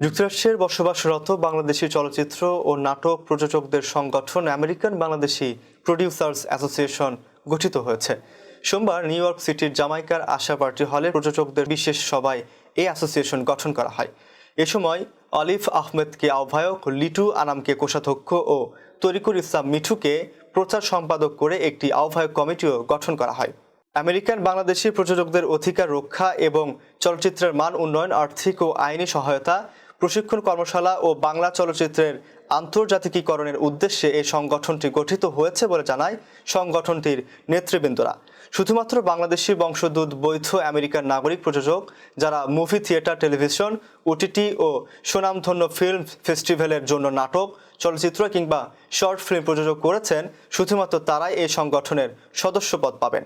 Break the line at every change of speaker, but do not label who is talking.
যুক্তরাষ্ট্রের বসবাসরত বাংলাদেশি চলচ্চিত্র ও নাটক প্রযোজকদের সংগঠন আমেরিকান বাংলাদেশি প্রডিউসার্স অ্যাসোসিয়েশন গঠিত হয়েছে। সোমবার নিউ ইয়র্ক সিটির জামাইকার আশা পার্টি হলে প্রযোজকদের বিশেষ সভায় এই অ্যাসোসিয়েশন গঠন করা হয়। এ সময় অলিফ আহমেদকে আহ্বায়ক, লিটু আনামকে কোষাধ্যক্ষ ও তরিকুল ইসলাম মিঠুকে প্রচার সম্পাদক করে একটি আহ্বায়ক কমিটিও গঠন করা হয়। আমেরিকান বাংলাদেশি প্রযোজকদের অধিকার রক্ষা এবং চলচ্চিত্রের মান উন্নয়ন, আর্থিক ও আইনি সহায়তা প্রশিক্ষণ কর্মশালা ও বাংলা চলচ্চিত্রের আন্তর্জাতিকীকরণের উদ্দেশ্যে এই সংগঠনটি গঠিত হয়েছে বলে জানায় সংগঠনটির নেতৃবৃন্দরা। শুধুমাত্র বাংলাদেশি বংশোদ্ভূত বৈধ আমেরিকার নাগরিক প্রযোজক, যারা মুভি, থিয়েটার, টেলিভিশন, ওটিটি ও সুনামধন্য ফিল্ম ফেস্টিভ্যালের জন্য নাটক, চলচ্চিত্র কিংবা শর্ট ফিল্ম প্রযোজক করেছেন, শুধুমাত্র তারাই এই সংগঠনের সদস্যপদ পাবেন।